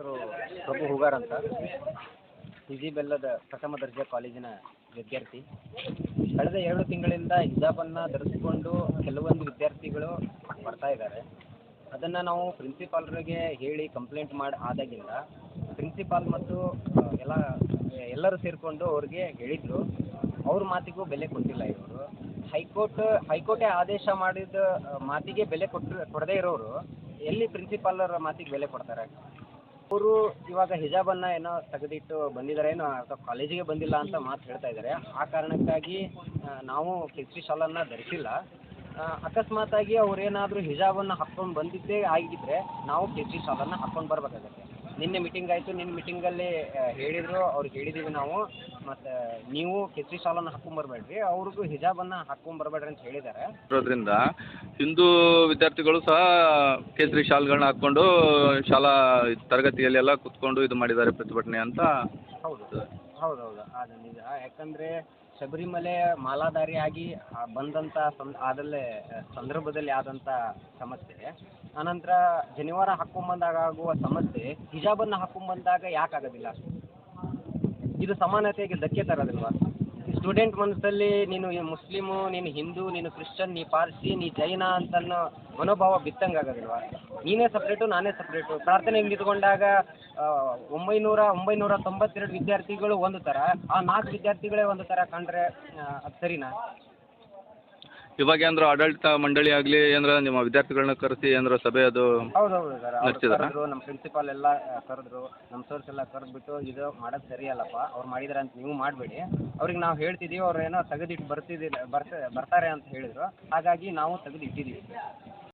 ಹೆಸರು ಪ್ರಭು ಹುಗಾರ್ ಅಂತ. ಸಿ ಬೆಲ್ಲದ ಪ್ರಥಮ ದರ್ಜೆ ಕಾಲೇಜಿನ ವಿದ್ಯಾರ್ಥಿ. ಕಳೆದ ಎರಡು ತಿಂಗಳಿಂದ ಹಿಜಾಬನ್ನು ಧರಿಸಿಕೊಂಡು ಕೆಲವೊಂದು ವಿದ್ಯಾರ್ಥಿಗಳು ಬರ್ತಾ ಇದ್ದಾರೆ. ಅದನ್ನು ನಾವು ಪ್ರಿನ್ಸಿಪಾಲ್ರಿಗೆ ಹೇಳಿ ಕಂಪ್ಲೇಂಟ್ ಮಾಡಿ ಆದಾಗಿಂದ ಪ್ರಿನ್ಸಿಪಾಲ್ ಮತ್ತು ಎಲ್ಲ, ಎಲ್ಲರೂ ಸೇರಿಕೊಂಡು ಅವ್ರಿಗೆ ಹೇಳಿದರು. ಅವ್ರ ಮಾತಿಗೂ ಬೆಲೆ ಕೊಟ್ಟಿಲ್ಲ ಇವರು. ಹೈಕೋರ್ಟ್, ಹೈಕೋರ್ಟೇ ಆದೇಶ ಮಾಡಿದ ಮಾತಿಗೆ ಬೆಲೆ ಕೊಟ್ಟು ಕೊಡದೇ ಇರೋರು. ಎಲ್ಲಿ ಪ್ರಿನ್ಸಿಪಾಲರ ಮಾತಿಗೆ ಬೆಲೆ ಕೊಡ್ತಾರೆ? ಅವರು ಇವಾಗ ಹಿಜಾಬನ್ನು ಏನೋ ತೆಗೆದಿಟ್ಟು ಬಂದಿದ್ದಾರೆ. ಏನೋ ಅಥವಾ ಕಾಲೇಜಿಗೆ ಬಂದಿಲ್ಲ ಅಂತ ಮಾತು ಹೇಳ್ತಾ ಇದ್ದಾರೆ. ಆ ಕಾರಣಕ್ಕಾಗಿ ನಾವು ಕೇಸರಿ ಶಾಲನ್ನು ಧರಿಸಿಲ್ಲ. ಆ, ಅಕಸ್ಮಾತಾಗಿ ಹಿಜಾಬ್ ಹಿಜಾಬನ್ನು ಹಾಕ್ಕೊಂಡು ಬಂದಿದ್ದೇ ಆಗಿದ್ದರೆ ನಾವು ಕೇಸರಿ ಶಾಲನ್ನು ಹಾಕೊಂಡು ಬರಬೇಕಾಗತ್ತೆ. ನಿನ್ನೆ ಮೀಟಿಂಗ್ ಆಯಿತು ನಿನ್ನ ಮೀಟಿಂಗಲ್ಲಿ ಹೇಳಿದರು ಅವ್ರಿಗೆ ಹೇಳಿದ್ದೀವಿ ನಾವು. ಮತ್ತು ನೀವು ಕೇಸರಿ ಶಾಲನ್ನು ಹಾಕ್ಕೊಂಬರ್ಬೇಡ್ರಿ ಅವ್ರಿಗೂ ಹಿಜಾಬನ್ನು ಹಾಕ್ಕೊಂಬರ್ಬೇಡ್ರಿ ಅಂತ ಹೇಳಿದ್ದಾರೆ ಅದರಿಂದ ಹಿಂದೂ ವಿದ್ಯಾರ್ಥಿಗಳು ಸಹ ಕೇಸರಿ ಶಾಲ್ಗಳನ್ನ ಹಾಕ್ಕೊಂಡು ಶಾಲಾ ತರಗತಿಯಲ್ಲಿ ಎಲ್ಲ ಕುತ್ಕೊಂಡು ಇದು ಮಾಡಿದ್ದಾರೆ ಪ್ರತಿಭಟನೆ ಅಂತ ಹೌದು. ಹೌದು ಹೌದು ಅದು ನಿಜ. ಯಾಕಂದರೆ ಶಬರಿಮಲೆ ಮಾಲಾಧಾರಿಯಾಗಿ ಬಂದಂಥ ಸಂ, ಅದಲ್ಲೇ ಸಂದರ್ಭದಲ್ಲಿ ಆದಂಥ ಸಮಸ್ಯೆ. ಆನಂತರ, ಜನಿವಾರ ಹಾಕ್ಕೊಂಬಂದಾಗ ಆಗುವ ಸಮಸ್ಯೆ, ಹಿಜಾಬನ್ನು ಹಾಕ್ಕೊಂಬಂದಾಗ ಯಾಕೆ ಆಗೋದಿಲ್ಲ ಇದು ಸಮಾನತೆಗೆ ಧಕ್ಕೆ ತರೋದಿಲ್ವಾ? ಸ್ಟೂಡೆಂಟ್ ಮನಸ್ಸಲ್ಲಿ ನೀನು ಮುಸ್ಲಿಮು, ನೀನು ಹಿಂದೂ, ನೀನು ಕ್ರಿಶ್ಚನ್ ನೀ ಪಾರ್ಸಿ, ನೀ ಜೈನ ಅಂತನ್ನೋ ಮನೋಭಾವ ಬಿತ್ತಂಗೆ ಆಗೋದಿಲ್ವಾ? ನೀನೇ ಸಪ್ರೇಟು ನಾನೇ ಸಪ್ರೇಟು ಪ್ರಾರ್ಥನೆ ನಿಂತ್ಕೊಂಡಾಗ ಒಂಬೈನೂರ ಒಂಬೈನೂರ ತೊಂಬತ್ತೆರಡು ವಿದ್ಯಾರ್ಥಿಗಳು ಒಂದು ಥರ, ಆ ನಾಲ್ಕು ವಿದ್ಯಾರ್ಥಿಗಳೇ ಒಂದು ಥರ ಕಂಡ್ರೆ ಅದು ಸರಿನಾ? ಇವಾಗ ಏನಾದ್ರು ಆಡಳಿತ ಮಂಡಳಿ ಆಗಲಿ ಏನಾರ ನಿಮ್ಮ ವಿದ್ಯಾರ್ಥಿಗಳನ್ನ ಕರೆಸಿ ಏನಾರ ಸಭೆ ಅದು ಹೌದು ಹೌದು ಸರ್ ಅವ್ರು ನಡೆಸಿದಾರಾ? ಕರೆದ್ರು ನಮ್ಮ ಪ್ರಿನ್ಸಿಪಾಲ್ ಎಲ್ಲ ಕರೆದ್ರು ನಮ್ಮ ಸರ್ಸ್ ಎಲ್ಲ ಕರೆದ್ಬಿಟ್ಟು ಇದು ಮಾಡೋದು ಸರಿಯಲ್ಲಪ್ಪ ಅವ್ರು ಮಾಡಿದಾರೆ ಅಂತ ನೀವು ಮಾಡಬೇಡಿ. ಅವ್ರಿಗೆ ನಾವು ಹೇಳ್ತಿದ್ದೀವಿ ಅವ್ರು ಏನೋ ತೆಗೆದಿಟ್ಟು ಬರ್ತಿದ್ದಿಲ್ಲ ಬರ್ತ ಬರ್ತಾರೆ ಅಂತ ಹೇಳಿದ್ರು. ಹಾಗಾಗಿ ನಾವು ತೆಗೆದು ಇಟ್ಟಿದ್ದೀವಿ